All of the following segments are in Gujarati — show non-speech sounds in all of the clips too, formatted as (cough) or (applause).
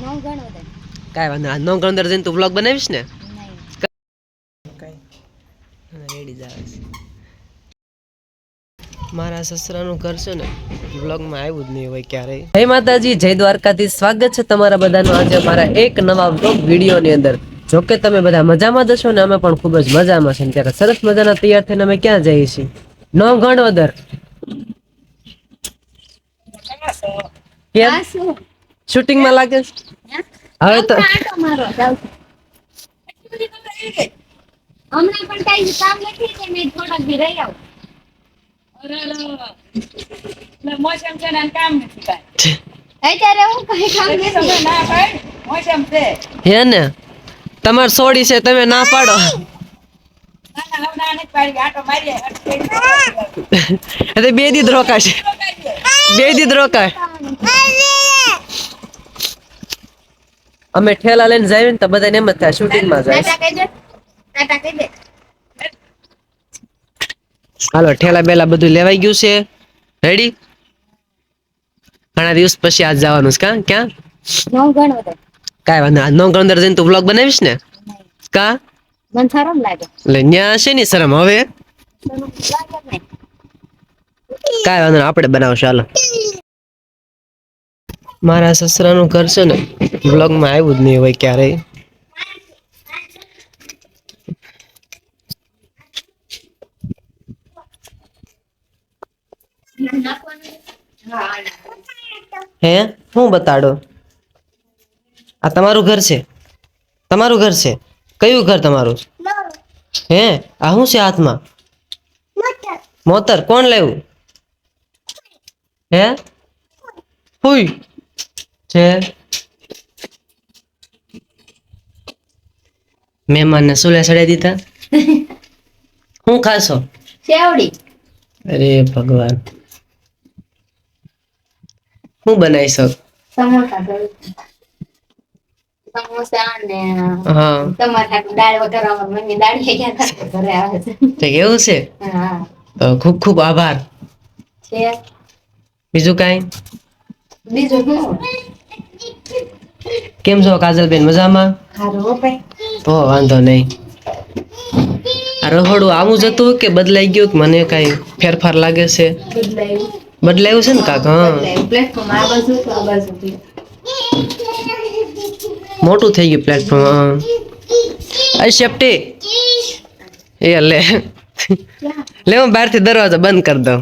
નવ કાંઈ વાંધો આ નવ અંદર જઈને તું બ્લોગ બનાવીશ ને? રેડી જ આવે છે. મારા સસરાનું ઘર છે ને બ્લોગમાં આવ્યું જ નહીં હોય ક્યારેય. જય માતાજી જય દ્વારકાથી સ્વાગત છે તમારા બધાનું આજે મારા એક નવા બ્લોગ વિડીયોની અંદર. જો કે તમે બધા મજામાં જશો ને અમે પણ ખૂબ જ મજામાં છે ત્યારે સરસ મજાના તૈયાર થઈને અમે ક્યાં જઈએ છીએ? નો ગણવદર આ શું? શૂટિંગમાં લાગે? છે? હવે તો. હમણાં પણ કઈ કામ નથી કે મેં થોડાક દી રહી આવું. મોસમ છે ને કામ નથી કાંઈ. અત્યારે હું કઈ કામ નથી. ના પાડ, મોસમ છે. હે ને? તમારે સોડી છે તમે ના પાડો. (laughs) બે દીધ રોકાશે. બે દીધ રોકાય. અમે ઠેલા લઈને જાય ને તો બધાને એમ જ થાય શૂટિંગમાં જાય હાલો ઠેલા બેલા બધું લેવાઈ ગયું છે. રેડી ઘણા દિવસ પછી આજ જવાનું છે કા? ક્યાં? નવ ગણ વધારે. કાંઈ વાંધો આજ નવ અંદર જઈને તું વ્લોગ બનાવીશ ને? કા? મને સારું લાગે. એટલે ન્યા છે ને શરમ હવે? કાંઈ વાંધો નહીં, આપણે બનાવશું હાલો. મારા સસરાનું ઘર છે ને વ્લોગમાં આવ્યું જ નહીં હોય ક્યારેય. હે? શું બતાડો? આ તમારું ઘર છે? તમારું ઘર છે? કયું ઘર તમારું? હે? આ શું છે હાથમાં? મોતર. કોણ લેવું? હે? હુઈ છે? મહેમાનને સુલે સડાઈ દીધા. (laughs) હું ખાશો? શેવડી. અરે ભગવાન. હું બનાવી શક? સમોસા સમોસા ને હા. ટમાટા દાળ મમ્મી દાળ લઈ ગયા ઘરે આવે છે. તો એવું છે? હા. ખૂબ ખૂબ આભાર. છે. બીજું કાંઈ? બીજું શું? કેમ છો કાજલબેન? મજામાં? હારું હો ભાઈ. તો વાંધો નહીં. આ રહોડું આવું જ હતું કે બદલાઈ ગયું? કે મને કાંઈ ફેરફાર લાગે છે? બદલાયું. બદલાયું છે ને કાક? હા. બદલાયું. પ્લેટફોર્મ આ બાજુ તો આ બાજુ થી. મોટું થઈ ગયું પ્લેટફોર્મ અરે શેપટી એ લે. લે હું બહારથી દરવાજો બંધ કરી દઉં.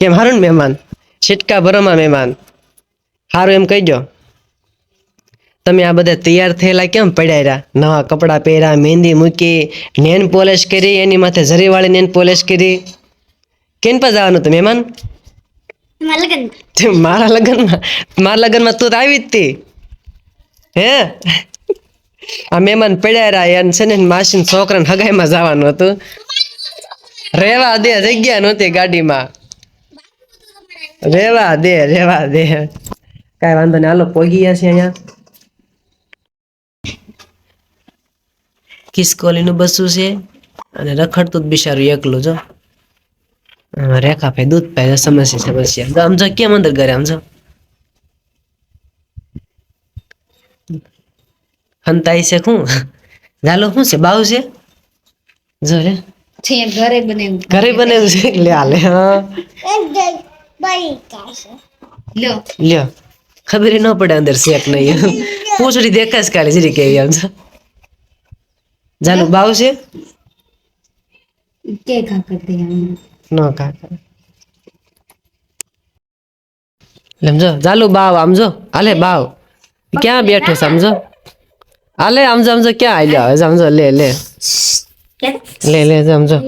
કેમ? હારું ને મહેમાન. છીટકા ભરોમાં મહેમાન. હારું એમ કહી દો. તમે આ બધા તૈયાર થયેલા કેમ પડ્યા રહ્યા? નવા કપડાં પહેર્યા મહેંદી મૂકી નેન પોલિશ કરી એની માથે ઝરીવાળી નેન પોલિશ કરી. કેન પર જવાનું હતું મહેમાન? મારા લગ્નમાં. મારા લગ્નમાં? તું તો આવી જ તી હે? આ મહેમાન પડ્યા રહ્યા એને છે ને માસીન છોકરાને હગાઈમાં જવાનું હતું. રેવા દે, જગ્યા નહોતી ગાડીમાં. રેવા દે રેવા દે. કાંઈ વાંધો નહીં, હાલો, પોગી ગયા છે અહીંયા. કિસકોલીનું બસું છે અને રખડતું જ બિચારું એકલું, જો. રેખા ભાઈ, દૂધ પાય સમસ્યા સમસ્યા જો સમજો કેમ અંદર ઘરે સમજો હંતાઈ છે, શું? ઝાલો શું છે? બાવ છે? જો રે. છે ઘરે બનાવ્યું ઘરે બનેલું છે લે આ લે હા. લ્યો. લ્યો. ખબર ન પડે અંદર શેક નહીં. પૂંછડી દેખાય જ કાલે જરી કેવી આમ જો ઝાલું બાવ છે? કે ઘા કરી દે આમ. ન કાકા સમજો ચાલુ બાવ આમ જો. આલે બાવ. ક્યાં બેઠો સમજો આલે આમ જો આમ જો ક્યાં આવી જાવ સમજો લે લે. લે લે સમજો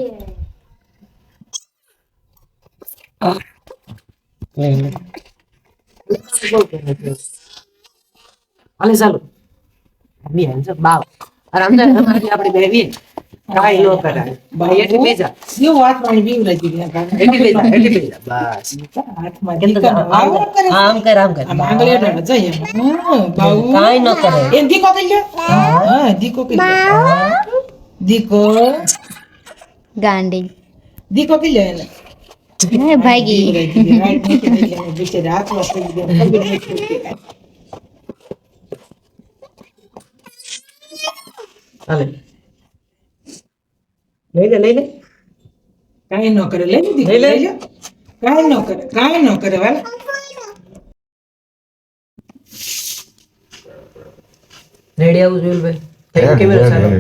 લે ચાલો. બી જો બાવ. અરે આમ આપણે બેવી કાંઈ ન કરાય. ભાઈ એટલી બેજા કેવું હાથમાં બીવડાવી દીધી આ ગાને. બેજા એટલી બેજા બસ. હાથમાં કેમ તો દીકરો આવો? કરે. આમ કર આમ કર. આમ આંગળી જઈએ. હા, બાઉ. ન કરે. એને દીકો હા, લ્યો. દીકો. ગાંડી. દીકો પી લે એને. હે ભાગી. હાલે. લઈ લે લઈ લે. કાઈ ન કરે લઈ લીધી લઈ લે. લઈ લે. કાંઈ ન કરે કાંઈ ન કરે વાલા રેડી આવું જોયું ભાઈ થેન્ક યુ કેમેરા ચાલુ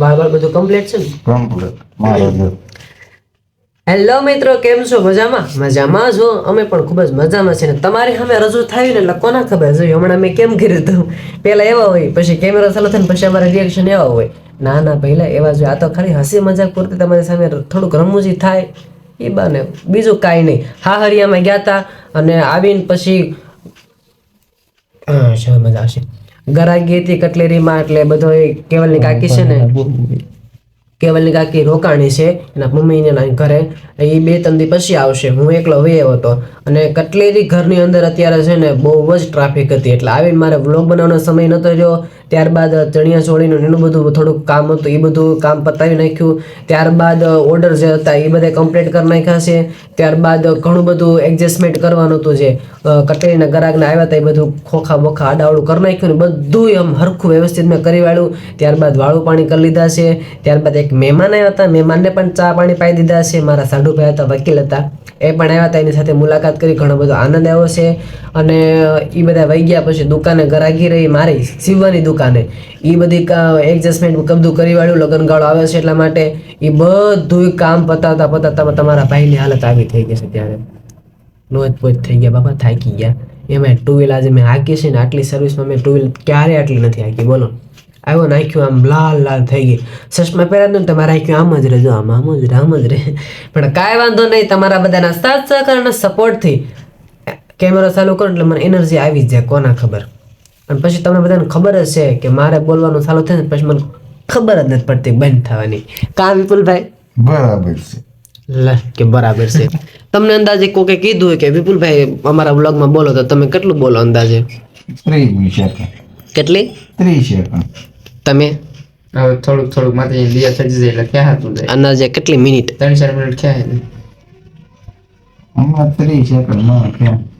વાળ બધું કમ્પ્લીટ છે ને? કમ્પ્લીટ મારો હેલો મિત્રો કેમ છો? મજામાં? મજામાં છો અમે પણ ખૂબ જ મજામાં છે ને તમારી સામે રજૂ થયું ને એટલે કોના ખબર? છે હમણાં મેં કેમ કર્યું હતું? પહેલાં એવા હોય પછી કેમેરો ચાલુ થાય ને પછી અમારા રિએક્શન એવા હોય. ના ના પહેલા એવા જોઈએ આ તો ખાલી હસી મજાક પૂરતી તમારી સામે થોડુંક રમૂજી થાય. એ બાને બીજું કાંઈ નહીં. હા હરિયામાં ગયા હતા અને આવીને પછી હા મજા આવશે? ગરાગી હતી કટલેરીમાં એટલે બધો એ કેવલની કાકી છે ને, કેવલની કાકી રોકાણી છે, એના મમ્મીને ઘરે, એ બે ત્રણ દી પછી આવશે, હું એકલો વે હતો. અને કટલેરી ઘરની અંદર અત્યારે છે ને બહુ જ ટ્રાફિક હતી, એટલે આવીને મારે વ્લોગ બનાવવાનો સમય નહોતો રહ્યો ત્યારબાદ ચણિયા ચોળીનું એનું બધું થોડુંક કામ હતું, એ બધું કામ પતાવી નાખ્યું. ત્યારબાદ ઓર્ડર જે હતા, એ બધા કમ્પ્લીટ કરી નાખ્યા છે. ત્યારબાદ ઘણું બધું એડજસ્ટમેન્ટ કરવાનું હતું જે કટેરીના ગ્રાહકને આવ્યા હતા, એ બધું ખોખા બોખા આડાવડું કરી નાખ્યું ને બધું એમ હરખું વ્યવસ્થિત મેં કરી વાળ્યું. ત્યારબાદ વાળું પાણી કરી લીધા છે. ત્યારબાદ એક મહેમાન આવ્યા હતા. મહેમાનને પણ ચા પાણી પાઈ દીધા છે. મારા સાઢુભાઈ હતા, વકીલ હતા. એ પણ આવ્યા હતા. એની સાથે મુલાકાત કરી. ઘણો બધો આનંદ આવ્યો છે. અને એ બધા વહી ગયા પછી દુકાને ગરાગી રહી. મારી સીવવાની દુકાને એ બધી એડજસ્ટમેન્ટ બધું કરી વાળ્યું લગ્નગાળો આવે છે એટલા માટે એ બધું કામ પતાવતા પતાવતા તમારા ભાઈની હાલત આવી થઈ ગઈ છે ત્યારે. લોજ પોચ થઈ ગયા, બાપા થાકી ગયા. એમાં ટુ વ્હીલ આજે મેં હાકી છે ને આટલી સર્વિસમાં મેં ટુ વ્હીલ ક્યારે આટલી નથી હાકી, બોલો. આવ્યો નાખ્યું આમ લાલ લાલ થઈ ગઈ. ચશ્મા પહેર્યા ને તમારે રાખ્યું આમ જ રહે જો આમ આમ જ રહે, આમ જ રહે. પણ કાંઈ વાંધો નહીં, તમારા બધાના સાથ સહકાર સપોર્ટથી કેમેરો ચાલુ કરો એટલે મને એનર્જી આવી જાય, કોના ખબર. અને પછી તમને બધાને ખબર જ છે કે મારે બોલવાનું ચાલુ થાય ને પછી મને ખબર જ નથી પડતી બંધ થવાની. કા વિપુલભાઈ? બરાબર છે. લે કે બરાબર છે. તમને અંદાજે કોકે કીધું હોય કે વિપુલભાઈ અમારા વ્લોગમાં બોલો તો તમે કેટલું બોલો અંદાજે? કેટલી? ત્રીસ તમે? થોડુંક થોડુંક માથે દિયા થઈ જાય એટલે ક્યાં હતું અંદાજે કેટલી મિનિટ? ત્રણ ચાર મિનિટ ક્યાં હે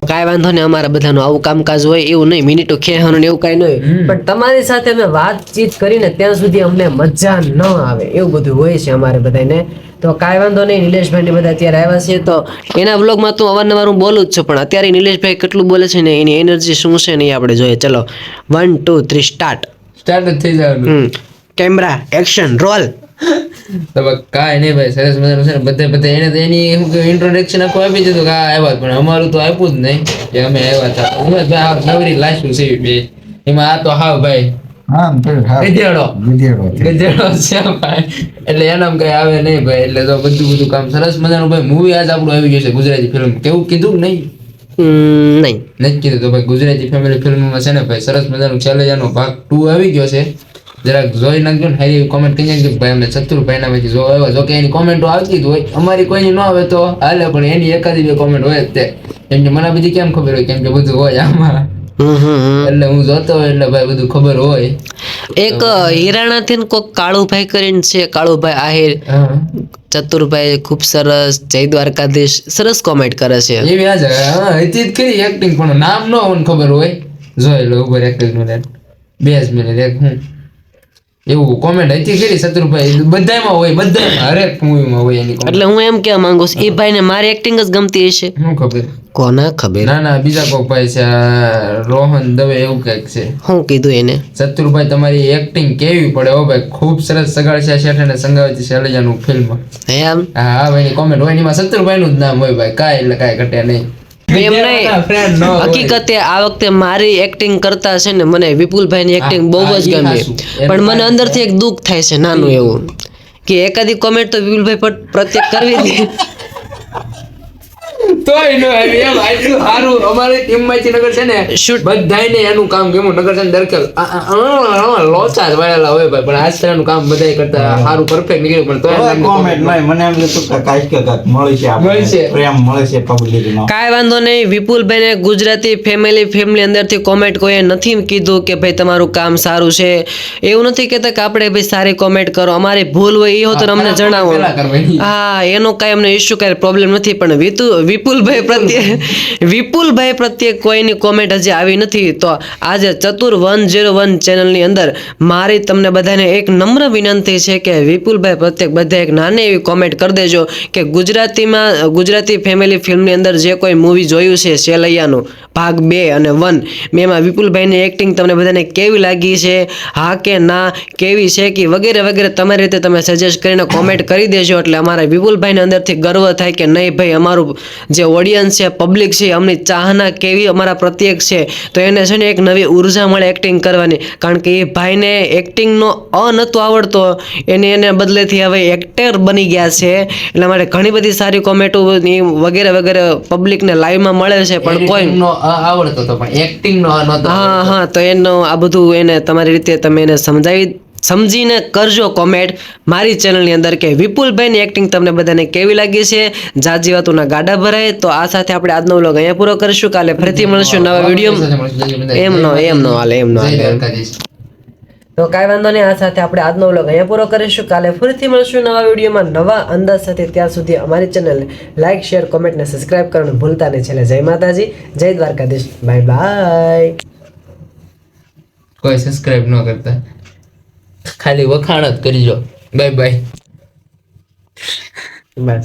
કાંઈ વાંધો નહીં અમારા બધાનું આવું કામકાજ હોય એવું નહીં મિનિટો ખેવાનું ને એવું કાંઈ નહીં. પણ તમારી સાથે અમે વાતચીત કરીને ત્યાં સુધી અમને મજા ન આવે એવું બધું હોય છે અમારે બધાને તો કાંઈ વાંધો નહીં નિલેશભાઈ ને બધા અત્યારે આવ્યા છે તો એના બ્લોગમાં તો અવારનવાર હું બોલું જ છું પણ અત્યારે નિલેશભાઈ કેટલું બોલે છે ને એની એનર્જી શું છે ને એ આપણે જોઈએ. ચલો one two three start start થઈ જવાનું. હમ. કેમેરા એક્શન રોલ તો કાંઈ નહીં ભાઈ સરસ મજાનું છે ને બધે બધે એને એની શું કે ઇન્ટ્રોડક્શન આખું આપી દીધું કે આ આવ્યા પણ અમારું તો આપ્યું જ નહીં કે અમે આવ્યા હતા. ઉમેશભાઈ આ નવરી લાશું છે બે. એમાં આ તો હા ભાઈ એટલે એનામ કઈ આવે નહીં ભાઈ એટલે તો બધું બધું કામ સરસ મજાનું ભાઈ. મૂવી આજ આપણું આવી ગયું છે ગુજરાતી ફિલ્મ કેવું કીધું કે નહીં? હમ, નહીં. નથી કીધું તો ભાઈ ગુજરાતી ફેમિલી ફિલ્મમાં છે ને ભાઈ સરસ મજાનું છેલ્લેજાનો ભાગ ટુ આવી ગયો છે. જરાક જોઈ નાખજો ને હારી કોમેન્ટ કરી નાખજો કે ભાઈ અમે ચતુરભાઈ ના માંથી જો આવ્યો જો કે એની કોમેન્ટો આવતી જ હોય. અમારી કોઈની ન આવે તો હાલે પણ એની એકાદી બે કોમેન્ટ હોય જ તે. કેમ કે મને બધી કેમ ખબર હોય? કેમ કે બધું હોય આમાં. એટલે હું જોતો હોય એટલે ભાઈ બધું ખબર હોય. એક હિરાણાથી કોઈક કોક કાળુભાઈ કરીને છે કાળુભાઈ આહિર. હા. ચતુરભાઈ ખૂબ સરસ જય દ્વારકાધીશ સરસ કોમેન્ટ કરે છે. એવી આ હા હતી જ ખરી એક્ટિંગ પણ નામ ન હોય ખબર હોય. જોઈ લો ઉપર એક્ટિંગ બે જ મિનિટ એક હું. એવું કોમેન્ટ હતી ખરી શત્રુભાઈ બધામાં હોય બધા હરેક મૂવીમાં હોય એની એટલે હું એમ કહેવા માંગુ છું એ ભાઈને મારી એક્ટિંગ જ ગમતી હશે. શું ખબર? કોના ખબર? ના ના બીજા કોઈ ભાઈ છે આ રોહન દવે એવું કંઈક છે. શું કીધું એને? શત્રુભાઈ તમારી એક્ટિંગ કેવી પડે હો ભાઈ? ખૂબ સરસ સગાડશા શેઠ અને સંગાવતી શૈલજાનું ફિલ્મ હે આમ? હા હા ભાઈ કોમેન્ટ હોય એમાં શત્રુભાઈનું જ નામ હોય ભાઈ કાંઈ એટલે કાંઈ ઘટે નહીં. એમ નહીં. ન હકીકતે આ વખતે મારી એક્ટિંગ કરતા છે ને મને વિપુલભાઈની એક્ટિંગ બહુ જ ગમી. પણ મને અંદરથી એક દુઃખ થાય છે નાનું એવું. કે એકાદી કોમેન્ટ તો વિપુલભાઈ પર પ્રત્યેક કરવી હતી (laughs) તોય ન આવી. એમ આટલું સારું. અમારી ટીમમાંથી નગર છે ને Shoot. એનું કામ ગમ્યું. નગર છે ને દરખેલ. આ- આ- આ- આ લોચા જ વાળેલા હોય ભાઈ. પણ આજ કામ બધાય કરતા સારું પરફેક્ટ નીકળ્યું. પણ તોય હવે નહીં. મને એમ કીધું કે કાંઈક કે કાંઈક મળી છે આપણે. પ્રેમ મળે છે public કાંઈ વાંધો નહીં. વિપુલભાઈને ગુજરાતી ફેમિલી ફેમિલી અંદરથી કોમેન્ટ કોઈએ નથી કીધું કે ભાઈ તમારું કામ સારું છે. એવું નથી કહેતા કે આપણે ભાઈ સારી કોમેન્ટ કરો. અમારી ભૂલ હોય એ હો તો અમને જણાવો. હા એનો કાંઈ અમને ઇશ્યુ કાંઈ પ્રોબ્લેમ નથી. પણ વિતુ વિપુલભાઈ પ્રત્યે વિપુલભાઈ પ્રત્યે કોઈની કોમેન્ટ હજી આવી નથી, તો આજે ચતુર વન ઝીરો વન ચેનલની અંદર મારી તમને બધાને એક નમ્ર વિનંતી છે કે વિપુલભાઈ પ્રત્યેક બધા એક નાની એવી કોમેન્ટ કરી દેજો કે ગુજરાતીમાં ગુજરાતી ફેમિલી ફિલ્મની અંદર જે કોઈ મૂવી જોયું છે શેલૈયાનું, ભાગ બે અને વન, મેં વિપુલભાઈની એક્ટિંગ તમને બધાને કેવી લાગી છે, હા કે ના, કેવી છે કે વગેરે વગેરે, તમારી રીતે તમે સજેસ્ટ કરીને કોમેન્ટ કરી દેજો, એટલે અમારા વિપુલભાઈને અંદરથી ગર્વ થાય કે નહીં ભાઈ, અમારું જે ઓડિયન્સ છે પબ્લિક છે અમની ચાહના કેવી અમારા પ્રત્યેક છે તો એને છે ને એક નવી ઊર્જા મળે એક્ટિંગ કરવાની. કારણ કે એ ભાઈને એક્ટિંગનો અ નહોતો આવડતો. એને એને બદલેથી હવે એક્ટર બની ગયા છે. એટલા માટે ઘણી બધી સારી કોમેન્ટો વગેરે વગેરે પબ્લિકને લાઈવમાં મળે છે પણ કોઈ આવડતો હતો પણ એક્ટિંગ નો અ નહોતો હા હા તો એનો આ બધું એને તમારી રીતે તમે એને સમજાવી સમજીને કરજો કોમેન્ટ મારી ચેનલની અંદર કે વિપુલભાઈની એક્ટિંગ તમને બધાને કેવી લાગી છે? જાજી વાતોના ગાડા ભરાય. તો આ સાથે આપણે આજનો વ્લોગ અહીંયા પૂરો કરીશું. કાલે ફરીથી મળશું નવા વીડિયો એમ નો એમ નો હાલે એમ નો હાલે. તો કાંઈ વાંધો નહીં આ સાથે આપણે આજનો વ્લોગ અહીંયા પૂરો કરીશું. કાલે ફરીથી મળશું નવા વિડીયોમાં નવા અંદાજ સાથે ત્યાં સુધી અમારી ચેનલને લાઇક શેર કોમેન્ટ ને સબસ્ક્રાઇબ કરવાનું ભૂલતા નહીં. છેલ્લે જય માતાજી જય દ્વારકાધીશ. બાય બાય કોઈ સબસ્ક્રાઇબ ન કરતા. ખાલી વખાણ જ કરજો બાય બાય. બસ.